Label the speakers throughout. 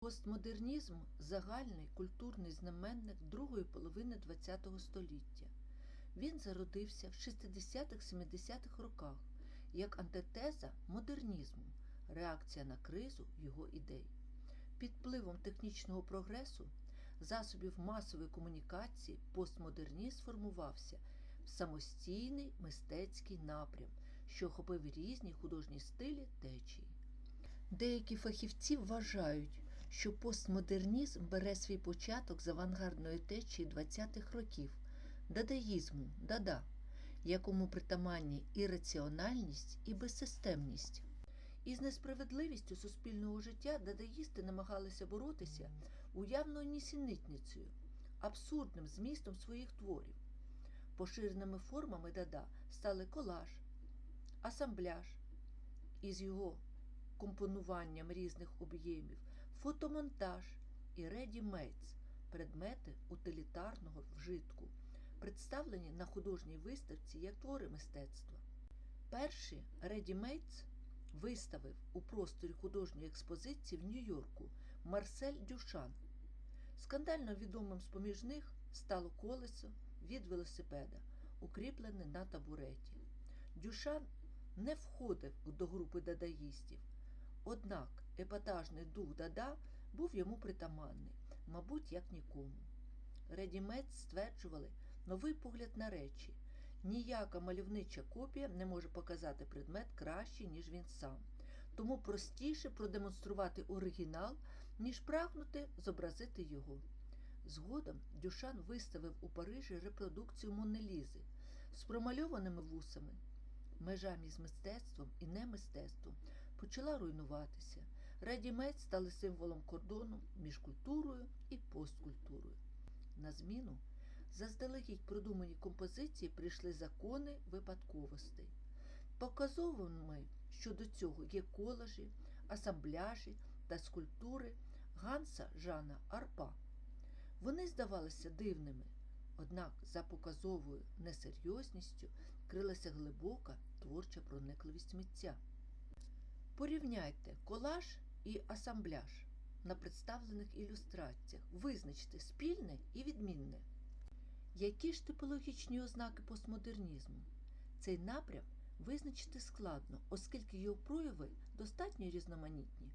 Speaker 1: Постмодернізм загальний культурний знаменник другої половини ХХ століття. Він зародився в 60-70-х роках як антитеза модернізму, реакція на кризу його ідей. Під впливом технічного прогресу, засобів масової комунікації постмодернізм сформувався в самостійний мистецький напрям, що охопив різні художні стилі течії. Деякі фахівці вважають, що постмодернізм бере свій початок з авангардної течії 20-х років, дадаїзму, дада, якому притаманні і раціональність, і безсистемність. Із несправедливістю суспільного життя дадаїсти намагалися боротися уявною нісенітницею, абсурдним змістом своїх творів. Поширеними формами дада стали колаж, асамбляж із його компонуванням різних об'ємів, фотомонтаж і ready-mades – предмети утилітарного вжитку, представлені на художній виставці як твори мистецтва. Перші ready-mades виставив у просторі художньої експозиції в Нью-Йорку Марсель Дюшан. Скандально відомим з-поміж них стало колесо від велосипеда, укріплене на табуреті. Дюшан не входив до групи дадаїстів, однак епатажний дух дада був йому притаманний, мабуть, як нікому. Редімет стверджували новий погляд на речі. Ніяка мальовнича копія не може показати предмет краще, ніж він сам. Тому простіше продемонструвати оригінал, ніж прагнути зобразити його. Згодом Дюшан виставив у Парижі репродукцію Монелізи з промальованими вусами. Межа між мистецтвом і немистецтвом почала руйнуватися. Редімейт стали символом кордону між культурою і посткультурою. На зміну заздалегідь продумані композиції прийшли закони випадковостей. Показовими щодо цього є колажі, асамбляжі та скульптури Ганса Жана Арпа. Вони здавалися дивними, однак за показовою несерйозністю крилася глибока творча проникливість митця. Порівняйте колаж і асамбляж на представлених ілюстраціях, визначте спільне і відмінне. Які ж типологічні ознаки постмодернізму? Цей напрям визначити складно, оскільки його прояви достатньо різноманітні.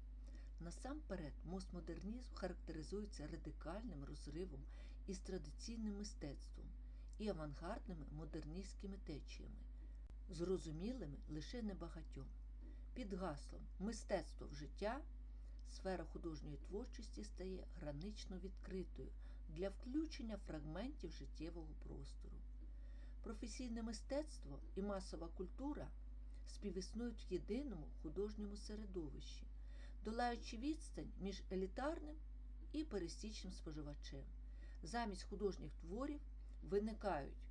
Speaker 1: Насамперед, постмодернізм характеризується радикальним розривом із традиційним мистецтвом і авангардними модерністськими течіями, зрозумілими лише небагатьом. Під гаслом Мистецтво в життя сфера художньої творчості стає гранично відкритою для включення фрагментів життєвого простору. Професійне мистецтво і масова культура співіснують в єдиному художньому середовищі, долаючи відстань між елітарним і пересічним споживачем. Замість художніх творів виникають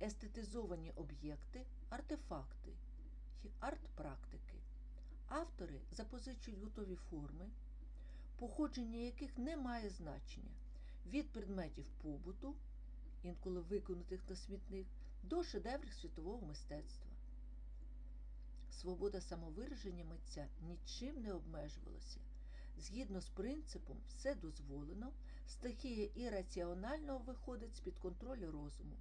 Speaker 1: естетизовані об'єкти, артефакти і арт-практики. Автори запозичують готові форми, походження яких не має значення від предметів побуту, інколи виконутих на смітник, до шедеврів світового мистецтва. Свобода самовираження митця нічим не обмежувалася. Згідно з принципом все дозволено, стихія ірраціонального виходить з-під контролю розуму.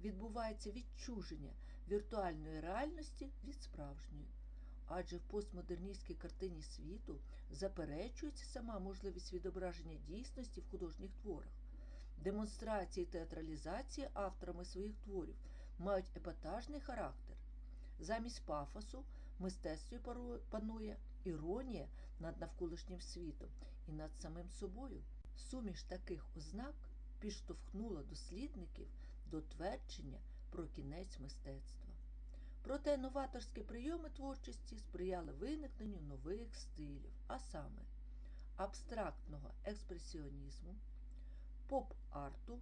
Speaker 1: Відбувається відчуження віртуальної реальності від справжньої. Адже в постмодерністській картині світу заперечується сама можливість відображення дійсності в художніх творах. Демонстрації театралізації авторами своїх творів мають епатажний характер. Замість пафосу в мистецтві панує іронія над навколишнім світом і над самим собою. Суміш таких ознак підштовхнула дослідників до твердження про кінець мистецтва. Проте новаторські прийоми творчості сприяли виникненню нових стилів, а саме абстрактного експресіонізму, поп-арту,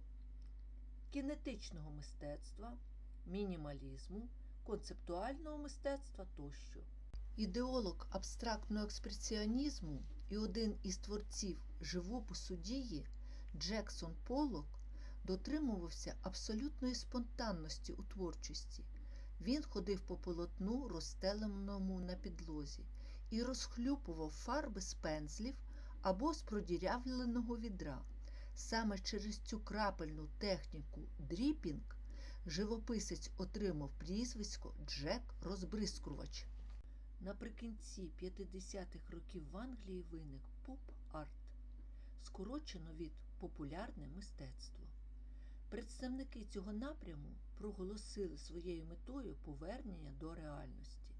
Speaker 1: кінетичного мистецтва, мінімалізму, концептуального мистецтва тощо. Ідеолог абстрактного експресіонізму і один із творців живопису дії Джексон Полок дотримувався абсолютної спонтанності у творчості. Він ходив по полотну, розстеленому на підлозі, і розхлюпував фарби з пензлів або з продірявленого відра. Саме через цю крапельну техніку дріпінг живописець отримав прізвисько Джек Розбризкувач. Наприкінці 50-х років в Англії виник поп-арт, скорочено від популярне мистецтво. Представники цього напряму проголосили своєю метою повернення до реальності,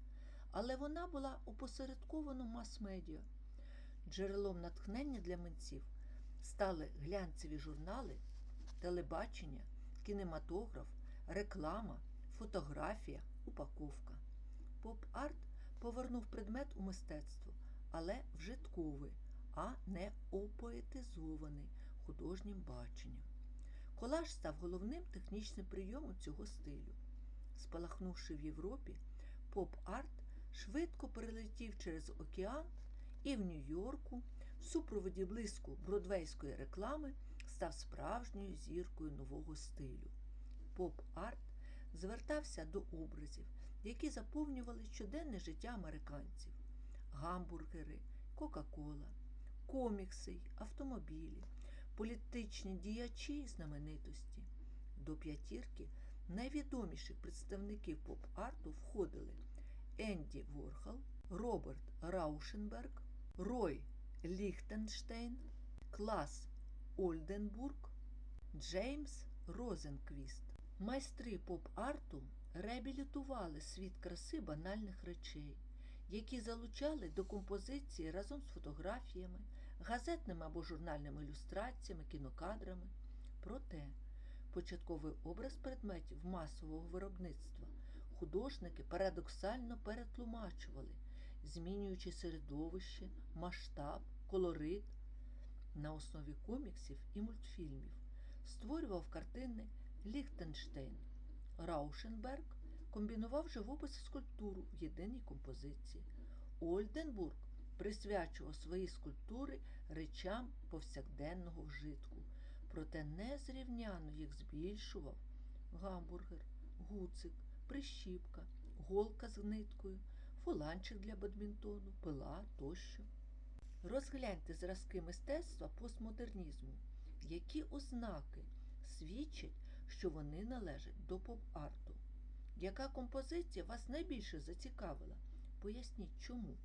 Speaker 1: але вона була опосередковано мас-медіа. Джерелом натхнення для митців стали глянцеві журнали, телебачення, кінематограф, реклама, фотографія, упаковка. Поп-арт повернув предмет у мистецтво, але вжитковий, а не опоетизований художнім баченням. Колаж став головним технічним прийомом цього стилю. Спалахнувши в Європі, поп-арт швидко перелетів через океан і в Нью-Йорку в супроводі блиску бродвейської реклами став справжньою зіркою нового стилю. Поп-арт звертався до образів, які заповнювали щоденне життя американців: гамбургери, Кока-Кола, комікси, автомобілі, політичні діячі й знаменитості. До п'ятірки найвідоміших представників поп-арту входили Енді Ворхол, Роберт Раушенберг, Рой Ліхтенштейн, Клас Ольденбург, Джеймс Розенквіст. Майстри поп-арту реабілітували світ краси банальних речей, які залучали до композиції разом з фотографіями, газетними або журнальними ілюстраціями, кінокадрами. Проте початковий образ предметів масового виробництва художники парадоксально перетлумачували, змінюючи середовище, масштаб, колорит на основі коміксів і мультфільмів, створював картини Ліхтенштейн. Раушенберг комбінував живопис і скульптуру в єдиній композиції. Ольденбург присвячував свої скульптури речам повсякденного вжитку, проте незрівняно їх збільшував гамбургер, гуцик, прищіпка, голка з ниткою, фоланчик для бадмінтону, пила тощо. Розгляньте зразки мистецтва постмодернізму, які ознаки свідчать, що вони належать до поп-арту. Яка композиція вас найбільше зацікавила? Поясніть чому.